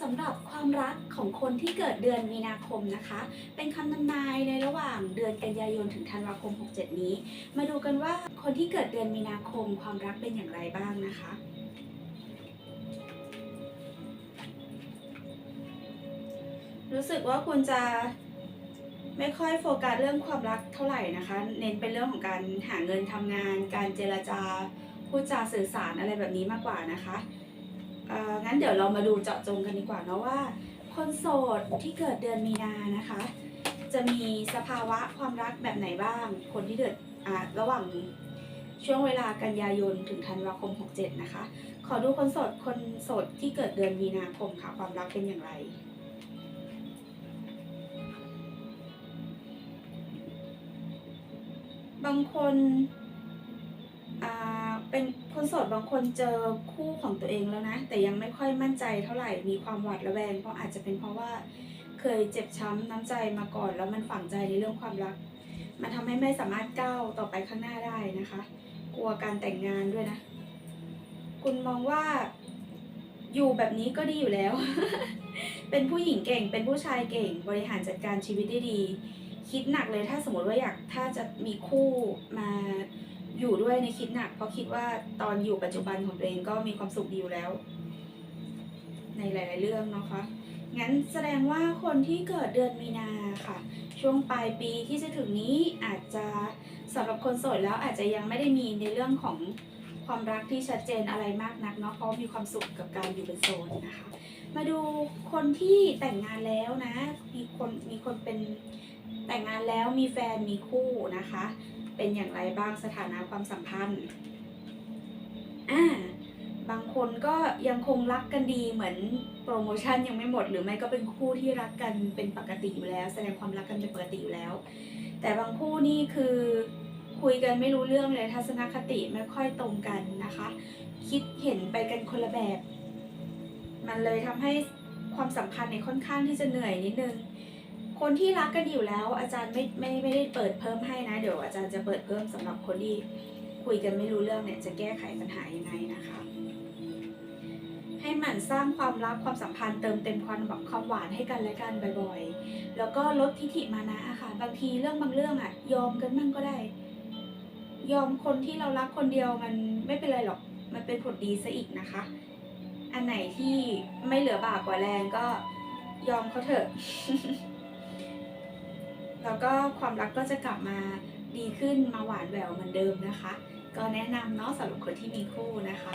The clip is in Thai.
สำหรับความรักของคนที่เกิดเดือนมีนาคมนะคะ เป็นคำทำนายในระหว่างเดือนกันยายนถึงธันวาคม 67 นี้ มาดูกันว่าคนที่เกิดเดือนมีนาคมความรักเป็นอย่างไรบ้างนะคะรู้สึกว่าคุณจะไม่ค่อยโฟกัสเรื่องความรักเท่าไหร่นะคะ เน้นเป็นเรื่องของการหาเงินทำงาน การเจรจาพูดจาสื่อสารอะไรแบบนี้มากกว่านะคะ งั้นเดี๋ยวเรามาดูเจาะจงกันดีกว่าเนาะว่า คนโสดที่เกิดเดือนมีนานะคะ จะมีสภาวะความรักแบบไหนบ้าง คนที่เกิดอ่าระหว่างช่วงเวลากันยายนถึงธันวาคม 67 นะคะ ขอดูคนโสดคนโสดที่เกิดเดือนมีนาคมค่ะ ความรักเป็นอย่างไรบางคน เป็นคนโสดบางคนเจอคู่ของตัวเองแล้วนะ แต่ยังไม่ค่อยมั่นใจเท่าไหร่มีความหวาดระแวง เพราะอาจจะเป็นเพราะว่าเคยเจ็บช้ำน้ำใจมาก่อน แล้วมันฝังใจในเรื่องความรัก มันทำให้ไม่สามารถก้าวต่อไปข้างหน้าได้นะคะ กลัวการแต่งงานด้วยนะ คุณมองว่าอยู่แบบนี้ก็ดีอยู่แล้ว เป็นผู้หญิงเก่ง เป็นผู้ชายเก่ง บริหารจัดการชีวิตได้ดี คิดหนักเลยถ้าสมมติว่าอยากถ้าจะมีคู่มา อยู่ด้วยในคิดหนัก เพราะคิดว่าตอนอยู่ปัจจุบันของตัวเองก็มีความสุขดีอยู่แล้ว ในหลาย ๆ เรื่องนะคะ งั้นแสดงว่าคนที่เกิดเดือนมีนาค่ะ ช่วงปลายปีที่จะถึงนี้อาจจะสำหรับคนโสดแล้วอาจจะยังไม่ได้มีในเรื่องของความรักที่ชัดเจนอะไรมากนักเนาะเพราะมีความสุขกับการอยู่เป็นโสดนะคะ มาดูคนที่แต่งงานแล้วนะ มีคนมีคนเป็นแต่งงานแล้วมีแฟนมีคู่นะคะ เป็นอย่างไรบ้างสถานะความสัมพันธ์อ่าบางคนก็ยังคงรักกันดีเหมือนโปรโมชั่นยังไม่หมด หรือไม่ก็เป็นคู่ที่รักกันเป็นปกติอยู่แล้ว แสดงความรักกันเป็นปกติอยู่แล้ว แต่บางคู่นี่คือคุยกันไม่รู้เรื่องเลยทัศนคติไม่ค่อยตรงกันนะคะ คิดเห็นไปกันคนละแบบ มันเลยทำให้ความสัมพันธ์เนี่ยค่อนข้างที่จะเหนื่อยนิดนึง คนที่รักกันอยู่แล้ว อาจารย์ไม่ไม่ไม่ได้เปิดเพิ่มให้นะ เดี๋ยวอาจารย์จะเปิดเพิ่มสำหรับคนที่คุยกันไม่รู้เรื่องเนี่ยจะแก้ไขปัญหายังไงนะคะ ให้หมั่นสร้างความรักความสัมพันธ์เติมเต็มความแบบความหวานให้กันและกันบ่อยๆ แล้วก็ลดทิฐิมานะค่ะ บางทีเรื่องบางเรื่องอะยอมกันมั่งก็ได้ ยอมคนที่เรารักคนเดียวมันไม่เป็นไรหรอกมันเป็นผลดีซะอีกนะคะ อันไหนที่ไม่เหลือบากกว่าแรงก็ยอมเขาเถอะ แล้วก็ความรักก็จะกลับมาดีขึ้นมาหวานแหววเหมือนเดิมนะคะ ก็แนะนำเนาะสำหรับคนที่มีคู่นะคะ